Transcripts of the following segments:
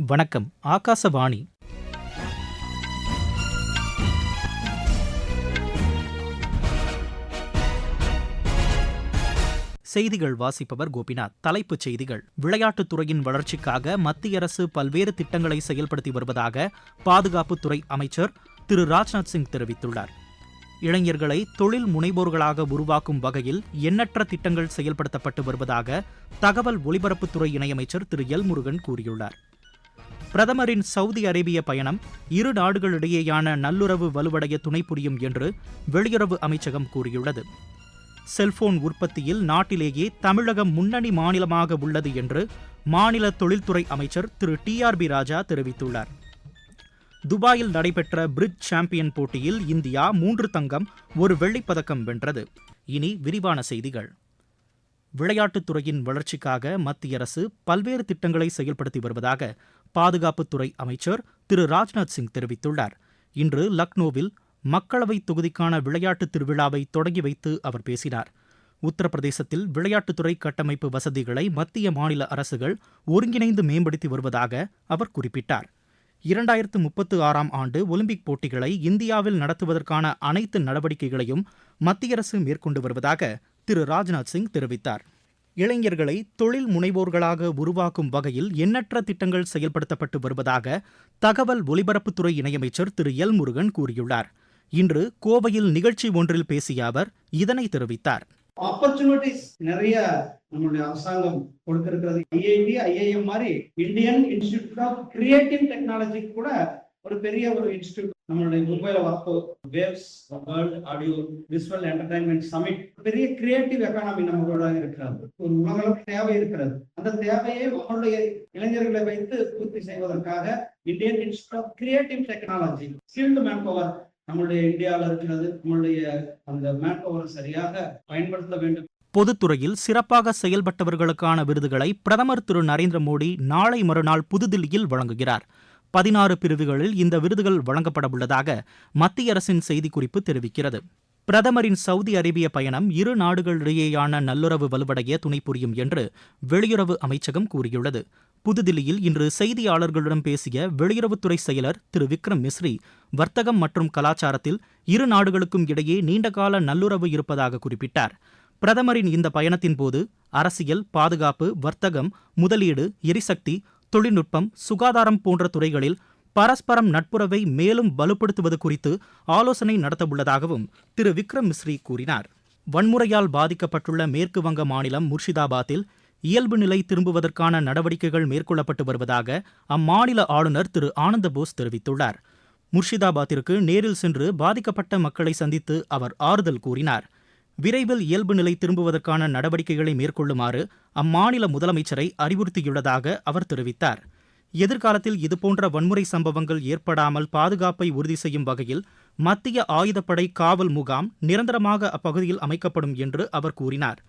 வணக்கம் ஆகாசவாணி. செய்திகள் வாசிப்பவர் கோபிநாத். தலைப்புச் செய்திகள். விளையாட்டுத் துறையின் வளர்ச்சிக்காக மத்திய அரசு பல்வேறு திட்டங்களை செயல்படுத்தி வருவதாக பாதுகாப்புத்துறை அமைச்சர் திரு ராஜ்நாத் சிங் தெரிவித்துள்ளார். இளைஞர்களை தொழில் முனைவோர்களாக உருவாக்கும் வகையில் எண்ணற்ற திட்டங்கள் செயல்படுத்தப்பட்டு வருவதாக தகவல் ஒலிபரப்புத்துறை இணையமைச்சர் திரு எல் முருகன் கூறியுள்ளார். பிரதமரின் சவுதி அரேபிய பயணம் இரு நாடுகளிடையேயான நல்லுறவு வலுவடைய துணை புரியும் என்று வெளியுறவு அமைச்சகம் கூறியுள்ளது. செல்போன் உற்பத்தியில் நாட்டிலேயே தமிழகம் முன்னணி மாநிலமாக உள்ளது என்று மாநில தொழில்துறை அமைச்சர் Thiru T R B Raja தெரிவித்துள்ளார். துபாயில் நடைபெற்ற பிரிட்ஜ் சாம்பியன் போட்டியில் இந்தியா மூன்று தங்கம் ஒரு வெள்ளிப்பதக்கம் வென்றது. இனி விரிவான செய்திகள். விளையாட்டுத்துறையின் வளர்ச்சிக்காக மத்திய அரசு பல்வேறு திட்டங்களை செயல்படுத்தி வருவதாக பாதுகாப்புத்துறை அமைச்சர் திரு ராஜ்நாத் சிங் தெரிவித்துள்ளார். இன்று லக்னோவில் மக்களவைத் தொகுதிக்கான விளையாட்டுத் திருவிழாவை தொடங்கி வைத்து அவர் பேசினார். உத்தரப்பிரதேசத்தில் விளையாட்டுத்துறை கட்டமைப்பு வசதிகளை மத்திய மாநில அரசுகள் ஒருங்கிணைந்து மேம்படுத்தி வருவதாக அவர் குறிப்பிட்டார். இரண்டாயிரத்து முப்பத்து ஆறாம் ஆண்டு ஒலிம்பிக் போட்டிகளை இந்தியாவில் நடத்துவதற்கான அனைத்து நடவடிக்கைகளையும் மத்திய அரசு மேற்கொண்டு வருவதாக திரு ராஜ்நாத் சிங் தெரிவித்தார். இளைஞர்களை தொழில் முனைவோர்களாக உருவாக்கும் வகையில் எண்ணற்ற திட்டங்கள் செயல்படுத்தப்பட்டு வருவதாக தகவல் ஒலிபரப்புத்துறை இணையமைச்சர் திரு. எல். முருகன் கூறியுள்ளார். இன்று கோவையில் நிகழ்ச்சி ஒன்றில் பேசிய அவர் இதனை தெரிவித்தார். ஆப்பர்ச்சுனிட்டிஸ் நிறைய நம்மளுடைய அரசாங்கம் கொடுத்திருக்கிறது. ஐஐடி ஐஐஎம் மாதிரி Indian institute of creative technology கூட ஒரு பெரிய ஒரு இன்ஸ்டிடியூட் நம்மளுடைய மும்பைல வரப்போ waves world audio visual entertainment summit பெரிய கிரியேட்டிவ் எக்கானமி நம்மளோட இருக்கிறது. ஒரு உலகளவு தேவை இருக்கிறது. அந்த தேவையை நம்மளுடைய இளைஞர்களை வைத்து பூர்த்தி செய்வதற்காக Indian institute of creative technology skilled manpower நம்மளுடைய இந்தியாவில் இருக்கிறது. நம்மளுடைய அந்த மேன் பவரை சரியாக பயன்படுத்த வேண்டும். பொதுத்துறையில் சிறப்பாக செயல்பட்டவர்களுக்கான விருதுகளை பிரதமர் திரு நரேந்திர மோடி நாளை மறுநாள் புதுதில்லியில் வழங்குகிறார். பதினாறு பிரிவுகளில் இந்த விருதுகள் வழங்கப்பட உள்ளதாக மத்திய அரசின் செய்திக்குறிப்பு தெரிவிக்கிறது. பிரதமரின் சவுதி அரேபிய பயணம் இரு நாடுகளிடையேயான நல்லுறவு வலுவடைய துணை புரியும் என்று வெளியுறவு அமைச்சகம் கூறியுள்ளது. புதுதில்லியில் இன்று செய்தியாளர்களிடம் பேசிய வெளியுறவுத்துறை செயலர் திரு விக்ரம் மிஸ்ரி வர்த்தகம் மற்றும் கலாச்சாரத்தில் இரு நாடுகளுக்கும் இடையே நீண்டகால நல்லுறவு இருப்பதாக குறிப்பிட்டார். பிரதமரின் இந்த பயணத்தின் போது அரசியல் பாதுகாப்பு வர்த்தகம் முதலீடு எரிசக்தி தொழில்நுட்பம் சுகாதாரம் போன்ற துறைகளில் பரஸ்பரம் நட்புறவை மேலும் வலுப்படுத்துவது குறித்து ஆலோசனை நடத்தவுள்ளதாகவும் திரு. விக்ரம் மிஸ்ரி கூறினார். வன்முறையால் பாதிக்கப்பட்டுள்ள மேற்கு வங்க மாநிலம் முர்ஷிதாபாத்தில் இயல்பு நிலை திரும்புவதற்கான நடவடிக்கைகள் மேற்கொள்ளப்பட்டு வருவதாக அம்மாநில ஆளுநர் திரு. ஆனந்த போஸ் தெரிவித்துள்ளார். முர்ஷிதாபாத்திற்கு நேரில் சென்று பாதிக்கப்பட்ட மக்களை சந்தித்து அவர் ஆறுதல் கூறினார். விரைவில் இயல்பு நிலை திரும்புவதற்கான நடவடிக்கைகளை மேற்கொள்ளுமாறு அம்மாநில முதலமைச்சரை அறிவுறுத்தியுள்ளதாக அவர் தெரிவித்தார். எதிர்காலத்தில் இதுபோன்ற வன்முறை சம்பவங்கள் ஏற்படாமல் பாதுகாப்பை உறுதி செய்யும் வகையில் மத்திய ஆயுதப்படை காவல் முகாம் நிரந்தரமாக அப்பகுதியில் அமைக்கப்படும் என்று அவர் கூறினார்.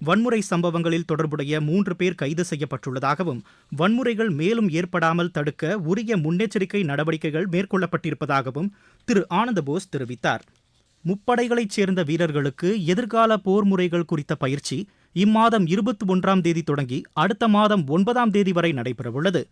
வன்முறை சம்பவங்களில் தொடர்புடைய மூன்று பேர் கைது செய்யப்பட்டுள்ளதாகவும் வன்முறைகள் மேலும் ஏற்படாமல் தடுக்க உரிய முன்னெச்சரிக்கை நடவடிக்கைகள் மேற்கொள்ளப்பட்டிருப்பதாகவும் திரு. ஆனந்தபோஸ் தெரிவித்தார். முப்படைகளைச் சேர்ந்த வீரர்களுக்கு எதிர்கால போர் முறைகள் குறித்த பயிற்சி இம்மாதம் இருபத்தி ஒன்றாம் தேதி தொடங்கி அடுத்த மாதம் ஒன்பதாம் தேதி வரை நடைபெறவுள்ளது.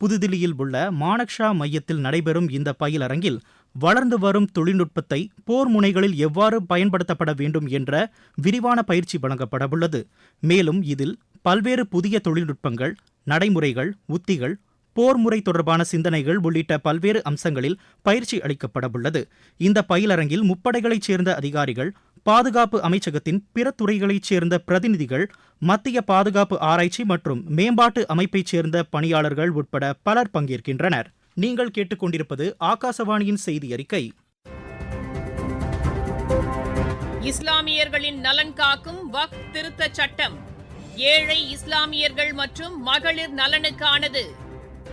புதுதில்லியில் உள்ள மானக்ஷா மையத்தில் நடைபெறும் இந்த பயிலரங்கில் வளர்ந்து வரும் தொழில்நுட்பத்தை போர் முனைகளில் எவ்வாறு பயன்படுத்தப்பட வேண்டும் என்ற விரிவான பயிற்சி வழங்கப்படவுள்ளது. மேலும் இதில் பல்வேறு புதிய தொழில்நுட்பங்கள் நடைமுறைகள் உத்திகள் போர் முறை தொடர்பான சிந்தனைகள் உள்ளிட்ட பல்வேறு அம்சங்களில் பயிற்சி அளிக்கப்படவுள்ளது. இந்த பயிலரங்கில் முப்படைகளைச் சேர்ந்த அதிகாரிகள் பாதுகாப்பு அமைச்சகத்தின் பிற துறைகளைச் சேர்ந்த பிரதிநிதிகள் மத்திய பாதுகாப்பு ஆராய்ச்சி மற்றும் மேம்பாட்டு அமைப்பைச் சேர்ந்த பணியாளர்கள் உட்பட பலர் பங்கேற்கின்றனர். நீங்கள் கேட்டுக்கொண்டிருப்பது ஆகாசவாணியின் செய்தி அறிக்கை இஸ்லாமியர்களின் நலன் காக்கும் வக் திருத்த சட்டம். ஏழை இஸ்லாமியர்கள் மற்றும் மகளிர் நலனுக்கானது.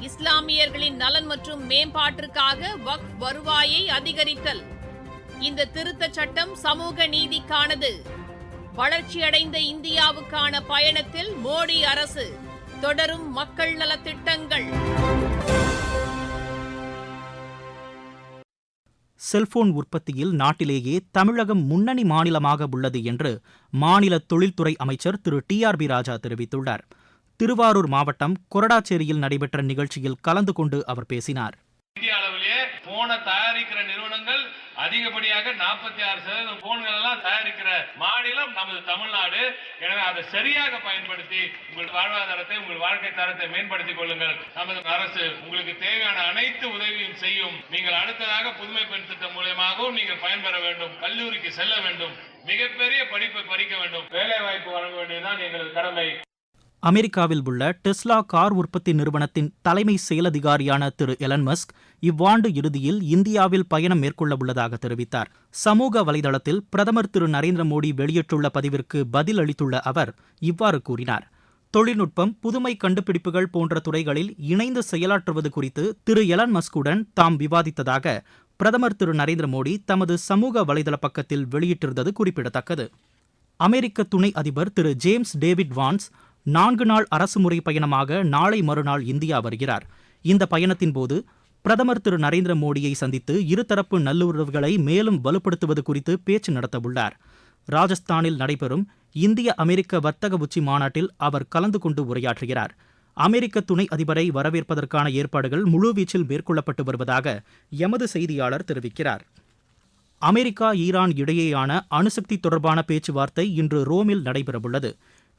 இஸ்லாமியர்களின் நலன் மற்றும் மேம்பாட்டிற்காக வக் வருவாயை அதிகரித்தல். இந்த திருத்த சட்டம் சமூக நீதிக்கானது. வளர்ச்சியடைந்த இந்தியாவுக்கான பயணத்தில் மோடி அரசு தொடரும் மக்கள் நலத்திட்டங்கள். செல்போன் உற்பத்தியில் நாட்டிலேயே தமிழகம் முன்னணி மாநிலமாக உள்ளது என்று மாநில தொழில்துறை அமைச்சர் Thiru T R B Raja தெரிவித்துள்ளார். திருவாரூர் மாவட்டம் கொரடாச்சேரியில் நடைபெற்ற நிகழ்ச்சியில் கலந்து கொண்டு அவர் பேசினார். இந்திய அளவிலேயே போனை தயாரிக்கிற நிறுவனங்கள் அதிகப்படியாக நாற்பத்தி ஆறு சதவீதம் போன்கள் எல்லாம் தயாரிக்கிற மாநிலம் நமது தமிழ்நாடு. எனவே அதை சரியாக பயன்படுத்தி உங்கள் வாழ்வாதாரத்தை உங்கள் வாழ்க்கை தரத்தை மேம்படுத்திக் கொள்ளுங்கள். நமது அரசு உங்களுக்கு தேவையான அனைத்து உதவியும் செய்யும். நீங்கள் அடுத்ததாக புதுமை பெண் திட்டம் மூலியமாகவும் நீங்கள் பயன்பெற வேண்டும். கல்லூரிக்கு செல்ல வேண்டும். மிகப்பெரிய படிப்பை படிக்க வேண்டும். வேலை வாய்ப்பு வழங்க வேண்டியதுதான் எங்களது கடமை. அமெரிக்காவில் உள்ள டெஸ்லா கார் உற்பத்தி நிறுவனத்தின் தலைமை செயலதிகாரியான திரு எலன் மஸ்க் இவ்வாண்டு இறுதியில் இந்தியாவில் பயணம் மேற்கொள்ள உள்ளதாக தெரிவித்தார். சமூக வலைதளத்தில் பிரதமர் திரு நரேந்திர மோடி வெளியிட்டுள்ள பதிவிற்கு பதில் அளித்துள்ள அவர் இவ்வாறு கூறினார். தொழில்நுட்பம் புதுமை கண்டுபிடிப்புகள் போன்ற துறைகளில் இணைந்து செயலாற்றுவது குறித்து திரு எலன் மஸ்குடன் தாம் விவாதித்ததாக பிரதமர் திரு நரேந்திர மோடி தமது சமூக வலைதள பக்கத்தில் வெளியிட்டிருந்தது குறிப்பிடத்தக்கது. அமெரிக்க துணை அதிபர் திரு ஜேம்ஸ் டேவிட் வான்ஸ் நான்கு நாள் அரசுமுறை பயணமாக நாளை மறுநாள் இந்தியா வருகிறார். இந்த பயணத்தின் போது பிரதமர் திரு நரேந்திர மோடியை சந்தித்து இருதரப்பு நல்லுறவுகளை மேலும் வலுப்படுத்துவது குறித்து பேச்சு நடத்தவுள்ளார். ராஜஸ்தானில் நடைபெறும் இந்திய அமெரிக்க வர்த்தக உச்சி மாநாட்டில் அவர் கலந்து கொண்டு உரையாற்றுகிறார். அமெரிக்க துணை அதிபரை வரவேற்பதற்கான ஏற்பாடுகள் முழுவீச்சில் மேற்கொள்ளப்பட்டு வருவதாக எமது செய்தியாளர் தெரிவிக்கிறார். அமெரிக்கா ஈரான் இடையேயான அணுசக்தி தொடர்பான பேச்சுவார்த்தை இன்று ரோமில் நடைபெறவுள்ளது.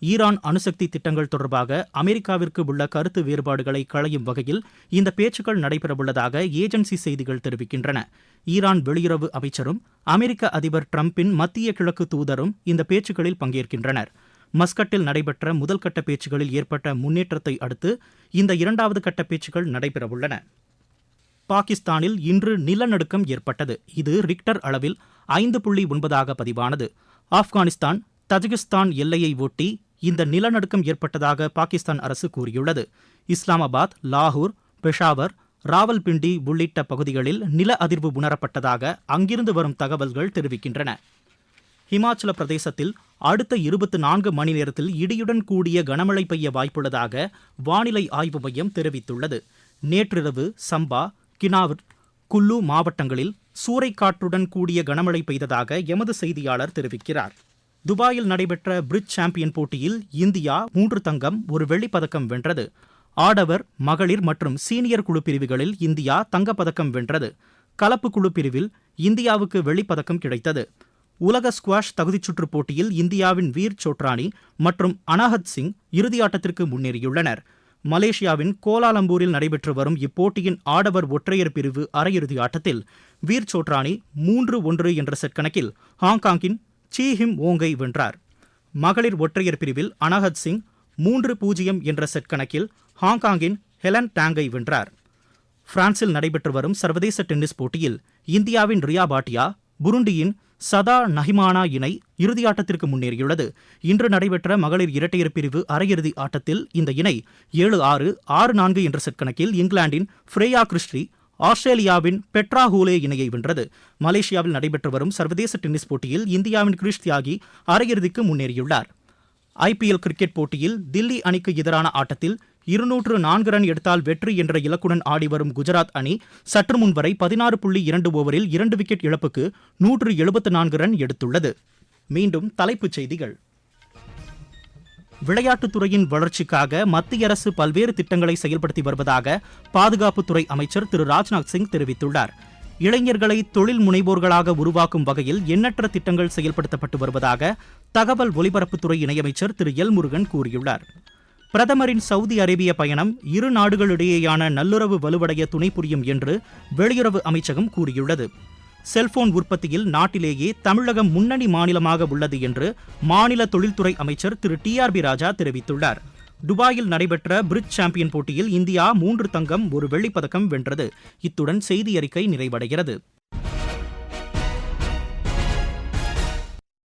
ஈரான் அணுசக்தி திட்டங்கள் தொடர்பாக அமெரிக்காவிற்கு உள்ள கருத்து வேறுபாடுகளை களையும் வகையில் இந்த பேச்சுக்கள் நடைபெறவுள்ளதாக ஏஜென்சி செய்திகள் தெரிவிக்கின்றன. ஈரான் வெளியுறவு அமைச்சரும் அமெரிக்க அதிபர் டிரம்பின் மத்திய கிழக்கு தூதரும் இந்த பேச்சுக்களில் பங்கேற்கின்றனர். மஸ்கட்டில் நடைபெற்ற முதல் கட்ட பேச்சுகளில் ஏற்பட்ட முன்னேற்றத்தை அடுத்து இந்த இரண்டாவது கட்ட பேச்சுக்கள் நடைபெறவுள்ளன. பாகிஸ்தானில் இன்று நிலநடுக்கம் ஏற்பட்டது. இது ரிக்டர் அளவில் ஐந்து புள்ளி ஒன்பதாக பதிவானது. ஆப்கானிஸ்தான் தஜிகிஸ்தான் எல்லையை ஒட்டி இந்த நிலநடுக்கம் ஏற்பட்டதாக பாகிஸ்தான் அரசு கூறியுள்ளது. இஸ்லாமாபாத் லாகூர் பெஷாவர் ராவல்பிண்டி உள்ளிட்ட பகுதிகளில் நில அதிர்வு உணரப்பட்டதாக அங்கிருந்து வரும் தகவல்கள் தெரிவிக்கின்றன. ஹிமாச்சல பிரதேசத்தில் அடுத்த இருபத்தி நான்கு மணி நேரத்தில் இடியுடன் கூடிய கனமழை பெய்ய வாய்ப்புள்ளதாக வானிலை ஆய்வு மையம் தெரிவித்துள்ளது. நேற்றிரவு சம்பா கினாவர் குல்லு மாவட்டங்களில் சூறைக்காற்றுடன் கூடிய கனமழை பெய்ததாக எமது செய்தியாளர் தெரிவிக்கிறார். துபாயில் நடைபெற்ற பிரிட்ஜ் சாம்பியன் போட்டியில் இந்தியா மூன்று தங்கம் ஒரு வெள்ளிப்பதக்கம் வென்றது. ஆடவர் மகளிர் மற்றும் சீனியர் குழு பிரிவுகளில் இந்தியா தங்கப்பதக்கம் வென்றது. கலப்பு குழு பிரிவில் இந்தியாவுக்கு வெள்ளிப்பதக்கம் கிடைத்தது. உலக ஸ்குவாஷ் தகுதிச்சுற்று போட்டியில் இந்தியாவின் வீர் சோட்ரானி மற்றும் அனாஹத் சிங் இறுதியாட்டத்திற்கு முன்னேறியுள்ளனர். மலேசியாவின் கோலாலம்பூரில் நடைபெற்று வரும் இப்போட்டியின் ஆடவர் ஒற்றையர் பிரிவு அரையிறுதி ஆட்டத்தில் வீர் சோட்ரானி மூன்று ஒன்று என்ற செட் கணக்கில் ஹாங்காங்கின் சீ ஹிம் ஓங்கை வென்றார். மகளிர் ஒற்றையர் பிரிவில் அனஹத் சிங் மூன்று பூஜ்ஜியம் என்ற செட் கணக்கில் ஹாங்காங்கின் ஹெலன் டாங்கை வென்றார். பிரான்சில் நடைபெற்று வரும் சர்வதேச டென்னிஸ் போட்டியில் இந்தியாவின் ரியா பாட்டியா புருண்டியின் சதா நஹிமானா இணை இறுதியாட்டத்திற்கு முன்னேறியுள்ளது. இன்று நடைபெற்ற மகளிர் இரட்டையர் பிரிவு அரையிறுதி ஆட்டத்தில் இந்த இணை ஏழு ஆறு ஆறு நான்கு என்ற செட் கணக்கில் இங்கிலாந்தின் ஃப்ரேயா கிறிஸ்டி ஆஸ்திரேலியாவின் பெட்ரா ஹூலே இணையை வென்றது. மலேசியாவில் நடைபெற்று வரும் சர்வதேச டென்னிஸ் போட்டியில் இந்தியாவின் கிரிஷ் தியாகி அரையிறுதிக்கு முன்னேறியுள்ளார். ஐபிஎல் கிரிக்கெட் போட்டியில் தில்லி அணிக்கு எதிரான ஆட்டத்தில் இருநூற்று நான்கு ரன் எடுத்தால் வெற்றி என்ற இலக்குடன் ஆடி வரும் குஜராத் அணி சற்று முன் வரை பதினாறு புள்ளி இரண்டு ஓவரில் இரண்டு விக்கெட் இழப்புக்கு நூற்று எழுபத்து நான்கு ரன் எடுத்துள்ளது. மீண்டும் தலைப்புச் செய்திகள். விளையாட்டுத்துறையின் வளர்ச்சிக்காக மத்திய அரசு பல்வேறு திட்டங்களை செயல்படுத்தி வருவதாக பாதுகாப்புத்துறை அமைச்சர் திரு ராஜ்நாத் சிங் தெரிவித்துள்ளார். இளைஞர்களை தொழில் முனைவோர்களாக உருவாக்கும் வகையில் எண்ணற்ற திட்டங்கள் செயல்படுத்தப்பட்டு வருவதாக தகவல் ஒலிபரப்புத்துறை இணையமைச்சர் திரு எல் முருகன் கூறியுள்ளார். பிரதமரின் சவுதி அரேபிய பயணம் இரு நாடுகளிடையேயான நல்லுறவு வலுவடைய துணை புரியும் என்று வெளியுறவு அமைச்சகம் கூறியுள்ளது. செல்போன் உற்பத்தியில் நாட்டிலேயே தமிழகம் முன்னணி மாநிலமாக உள்ளது என்று மாநில தொழில்துறை அமைச்சர் Thiru T R B Raja தெரிவித்துள்ளார். துபாயில் நடைபெற்ற பிரிட்ஜ் சாம்பியன் போட்டியில் இந்தியா மூன்று தங்கம் ஒரு வெள்ளிப்பதக்கம் வென்றது. இத்துடன் செய்தி அறிக்கை நிறைவடைகிறது.